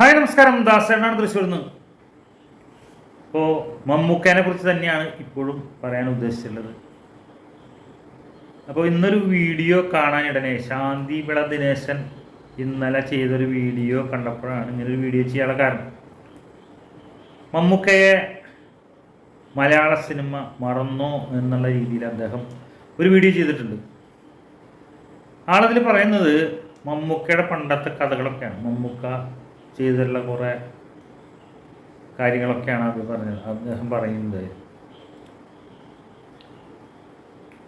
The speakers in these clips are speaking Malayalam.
ഹായ് നമസ്കാരം. ദാസേനാണ് തൃശ്ശൂരിൽ നിന്ന് ഇപ്പോൾ മമ്മൂക്കേനെ കുറിച്ച് തന്നെയാണ് ഇപ്പോഴും പറയാൻ ഉദ്ദേശിച്ചുള്ളത് അപ്പോൾ ഇന്നൊരു വീഡിയോ കാണാനിടനെ ശാന്തി വിള ദിനേശൻ ഇന്നലെ ചെയ്തൊരു വീഡിയോ കണ്ടപ്പോഴാണ് ഇങ്ങനൊരു വീഡിയോ ചെയ്യാനുള്ള കാരണം. മമ്മൂക്കയെ മലയാള സിനിമ മറന്നോ എന്നുള്ള രീതിയിൽ അദ്ദേഹം ഒരു വീഡിയോ ചെയ്തിട്ടുണ്ട്. ആളതിൽ പറയുന്നത് മമ്മൂക്കയുടെ പണ്ടത്തെ കഥകളൊക്കെയാണ്. മമ്മൂക്ക ചെയ്തിട്ടുള്ള കുറേ കാര്യങ്ങളൊക്കെയാണ് അത് പറഞ്ഞത്. അദ്ദേഹം പറയുന്നത്.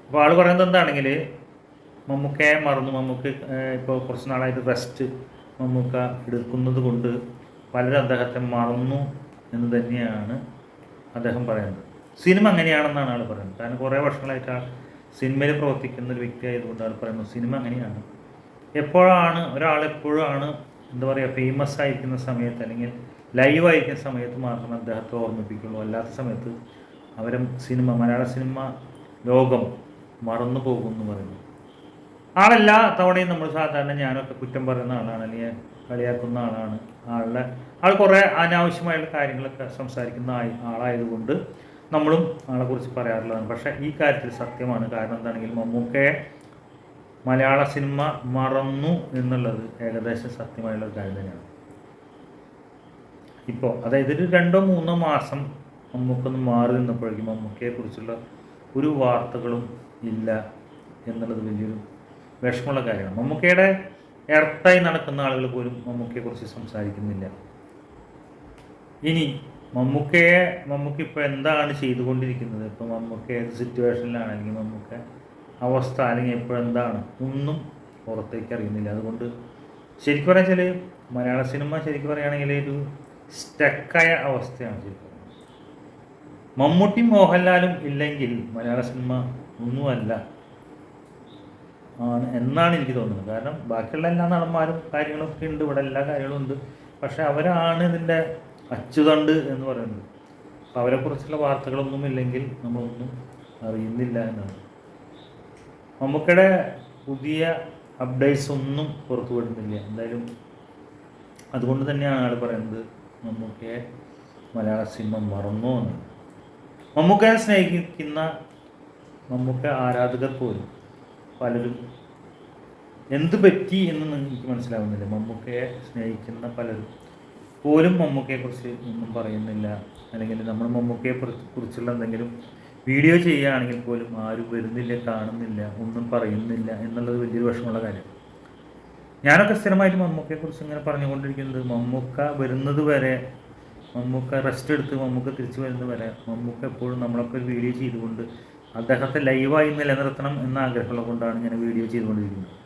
അപ്പോൾ ആൾ പറയുന്നത് എന്താണെങ്കിൽ മമ്മൂക്കയെ മറന്നു. മമ്മൂക്ക് ഇപ്പോൾ കുറച്ച് നാളായിട്ട് റെസ്റ്റ് മമ്മൂക്ക എടുക്കുന്നത് കൊണ്ട് പലരും അദ്ദേഹത്തെ മറന്നു എന്ന് തന്നെയാണ് അദ്ദേഹം പറയുന്നത്. സിനിമ അങ്ങനെയാണെന്നാണ് ആൾ പറയുന്നത്. കാരണം കുറേ വർഷങ്ങളായിട്ട് ആൾ സിനിമയിൽ പ്രവർത്തിക്കുന്ന ഒരു വ്യക്തി ആയതുകൊണ്ട് ആൾ പറയുന്നു സിനിമ അങ്ങനെയാണ്. എപ്പോഴാണ് ഒരാൾ എപ്പോഴാണ് എന്താ പറയുക ഫേമസ് ആയിരിക്കുന്ന സമയത്ത് അല്ലെങ്കിൽ ലൈവ് ആയിരിക്കുന്ന സമയത്ത് മാത്രമേ അദ്ദേഹത്തെ ഓർമ്മിപ്പിക്കുള്ളൂ. അല്ലാത്ത സമയത്ത് അവരെ സിനിമ മലയാള സിനിമ ലോകം മറന്നു പോകും എന്ന് പറയുന്നു. ആളെല്ലാ തവണയും നമ്മൾ സാധാരണ ഞാനൊക്കെ കുറ്റം പറയുന്ന ആളാണ് അല്ലെങ്കിൽ കളിയാക്കുന്ന ആളാണ്. ആളുടെ ആൾ കുറേ അനാവശ്യമായുള്ള കാര്യങ്ങളൊക്കെ സംസാരിക്കുന്ന ആളായതുകൊണ്ട് നമ്മളും ആളെക്കുറിച്ച് പറയാറുള്ളതാണ്. പക്ഷേ ഈ കാര്യത്തിൽ സത്യമാണ്. കാരണം എന്താണെങ്കിൽ മമ്മൂക്കയെ മലയാള സിനിമ മറന്നു എന്നുള്ളത് ഏകദേശം സത്യമായുള്ള ഒരു കാര്യം തന്നെയാണ്. ഇപ്പോൾ അതായത് ഒരു രണ്ടോ മൂന്നോ മാസം മമ്മൂക്കൊന്ന് മാറി നിന്നപ്പോഴേക്കും മമ്മൂക്കയെക്കുറിച്ചുള്ള ഒരു വാർത്തകളും ഇല്ല എന്നുള്ളത് വലിയൊരു വിഷമമുള്ള കാര്യമാണ്. മമ്മൂക്കയുടെ എർത്തായി നടക്കുന്ന ആളുകൾ പോലും മമ്മൂക്കയെക്കുറിച്ച് സംസാരിക്കുന്നില്ല. ഇനി മമ്മൂക്കയെ മമ്മൂക്ക ഇപ്പോൾ എന്താണ് ചെയ്തുകൊണ്ടിരിക്കുന്നത്? ഇപ്പോൾ മമ്മൂക്ക ഏത് സിറ്റുവേഷനിലാണ് അല്ലെങ്കിൽ മമ്മൂക്ക അവസ്ഥ അല്ലെങ്കിൽ എപ്പോഴെന്താണ് ഒന്നും പുറത്തേക്ക് അറിയുന്നില്ല. അതുകൊണ്ട് ശരിക്കും പറയാൻ വെച്ചാൽ മലയാള സിനിമ ശരിക്കും പറയുകയാണെങ്കിൽ ഒരു സ്റ്റക്കായ അവസ്ഥയാണ് ശരിക്കും മമ്മൂട്ടി മോഹൻലാലും ഇല്ലെങ്കിൽ മലയാള സിനിമ ഒന്നുമല്ല എന്നാണ് എനിക്ക് തോന്നുന്നത്. കാരണം ബാക്കിയുള്ള എല്ലാ നടന്മാരും കാര്യങ്ങളൊക്കെ ഉണ്ട്. ഇവിടെ എല്ലാ കാര്യങ്ങളും ഉണ്ട്. പക്ഷെ അവരാണ് ഇതിന്റെ അച്ചുതണ്ട് എന്ന് പറയുന്നത്. അപ്പോൾ അവരെക്കുറിച്ചുള്ള വാർത്തകളൊന്നും ഇല്ലെങ്കിൽ നമ്മളൊന്നും അറിയുന്നില്ല എന്നാണ്. മമ്മൂക്കയുടെ പുതിയ അപ്ഡേറ്റ്സ് ഒന്നും പുറത്തു വിടുന്നില്ല. എന്തായാലും അതുകൊണ്ട് തന്നെയാണ് ആൾ പറയുന്നത് മമ്മൂക്കയെ മലയാള സിനിമ മറന്നു എന്ന്. മമ്മൂക്കയെ സ്നേഹിക്കുന്ന മമ്മൂക്ക ആരാധകർ പോലും പലരും എന്ത് പറ്റി എന്ന് എനിക്ക് മനസ്സിലാവുന്നില്ല. മമ്മൂക്കയെ സ്നേഹിക്കുന്ന പലരും പോലും മമ്മൂക്കയെക്കുറിച്ച് ഒന്നും പറയുന്നില്ല. അല്ലെങ്കിൽ നമ്മൾ മമ്മൂക്കയെ കുറിച്ചുള്ള എന്തെങ്കിലും വീഡിയോ ചെയ്യുകയാണെങ്കിൽ പോലും ആരും വരുന്നില്ല കാണുന്നില്ല ഒന്നും പറയുന്നില്ല എന്നുള്ളത് വലിയൊരു വിഷമമുള്ള കാര്യം. ഞാനൊക്കെ സ്ഥിരമായിട്ട് മമ്മൂക്കയെക്കുറിച്ച് ഇങ്ങനെ പറഞ്ഞുകൊണ്ടിരിക്കുന്നത് മമ്മൂക്ക വരുന്നത് വരെ മമ്മൂക്ക റെസ്റ്റ് എടുത്ത് മമ്മൂക്ക തിരിച്ചു വരുന്നത് വരെ മമ്മൂക്ക എപ്പോഴും നമ്മളൊക്കെ ഒരു വീഡിയോ ചെയ്തുകൊണ്ട് അദ്ദേഹത്തെ ലൈവായി നിലനിർത്തണം എന്ന ആഗ്രഹമുള്ള കൊണ്ടാണ് ഞാൻ വീഡിയോ ചെയ്തുകൊണ്ടിരിക്കുന്നത്.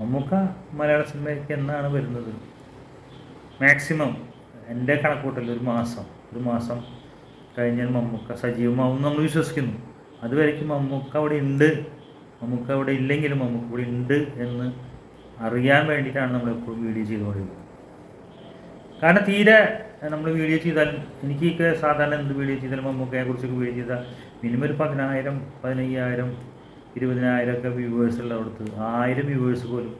മമ്മൂക്ക മലയാള സിനിമയ്ക്ക് എന്നാണ് വരുന്നത്? മാക്സിമം എന്റെ കണക്കൂട്ടൽ ഒരു മാസം ഒരു മാസം കഴിഞ്ഞാൽ മമ്മൂക്ക സജീവമാവും നമ്മൾ വിശ്വസിക്കുന്നു. അതുവരേക്കും മമ്മൂക്ക അവിടെ ഉണ്ട്. മമ്മൂക്ക അവിടെ ഇല്ലെങ്കിലും മമ്മൂക്ക ഇവിടെ ഉണ്ട് എന്ന് അറിയാൻ വേണ്ടിയിട്ടാണ് നമ്മൾ എപ്പോഴും വീഡിയോ ചെയ്തുകൊണ്ടിരുന്നത്. കാരണം തീരെ നമ്മൾ വീഡിയോ ചെയ്താൽ എനിക്കൊക്കെ സാധാരണ എന്ത് വീഡിയോ ചെയ്താലും മമ്മൂക്കയെ കുറിച്ചൊക്കെ വീഡിയോ ചെയ്താൽ മിനിമം ഒരു പതിനായിരം പതിനയ്യായിരം ഇരുപതിനായിരം ഒക്കെ വ്യൂവേഴ്സ് ഉള്ളടത്ത് ആയിരം വ്യൂവേഴ്സ് പോലും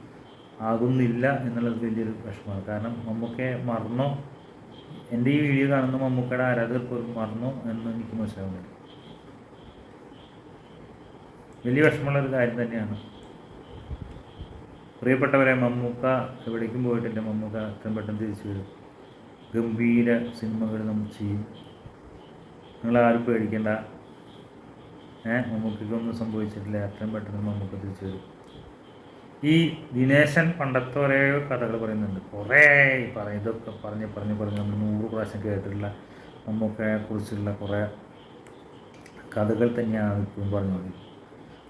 ആകുന്നില്ല എന്നുള്ളത് വലിയൊരു പ്രശ്നമാണ് കാരണം മമ്മൂക്കയെ മറന്നോ എന്റെ ഈ വീഡിയോ കാണുന്ന മമ്മൂക്കയുടെ ആരാധകർ പോലും മറന്നു എന്ന് എനിക്ക് മനസ്സിലാവുന്നില്ല. വലിയ വിഷമമുള്ള ഒരു കാര്യം തന്നെയാണ്. പ്രിയപ്പെട്ടവരെ മമ്മൂക്ക എവിടേക്കും പോയിട്ടില്ല. മമ്മൂക്ക എത്രയും പെട്ടെന്ന് തിരിച്ചു വരും. ഗംഭീര സിനിമകൾ നമ്മൾ ചെയ്യും. നിങ്ങൾ ആരും പേടിക്കേണ്ട. ഏഹ് മമ്മൂക്കൊന്നും സംഭവിച്ചിട്ടില്ല. എത്രയും പെട്ടെന്ന് മമ്മൂക്ക തിരിച്ചു വരും. ഈ ദിനേശൻ പണ്ടത്തെ ഒരേ കഥകൾ പറയുന്നുണ്ട്. കുറേ പറയും ഇതൊക്കെ പറഞ്ഞ് പറഞ്ഞ് പറഞ്ഞ് നമ്മൾ നൂറ് പ്രാവശ്യം കേട്ടിട്ടുള്ള നമ്മൊക്കെ കുറിച്ചുള്ള കുറേ കഥകൾ തന്നെയാണ് ഇപ്പോഴും പറഞ്ഞുകൊണ്ടിരിക്കുന്നത്.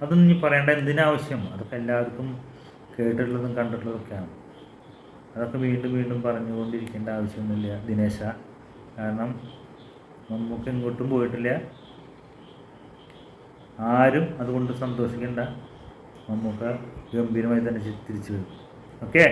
അതൊന്നും ഇനി പറയേണ്ട എന്തിനാവശ്യം? അതൊക്കെ എല്ലാവർക്കും കേട്ടിട്ടുള്ളതും കണ്ടിട്ടുള്ളതൊക്കെയാണ്. അതൊക്കെ വീണ്ടും വീണ്ടും പറഞ്ഞുകൊണ്ടിരിക്കേണ്ട ആവശ്യമൊന്നുമില്ല ദിനേശ. കാരണം നമുക്ക് എങ്ങോട്ടും പോയിട്ടില്ല. ആരും അതുകൊണ്ട് സന്തോഷിക്കേണ്ട. നമുക്ക് ഗംഭീരമായി തന്നെ തിരിച്ചു വരും. ഓക്കെ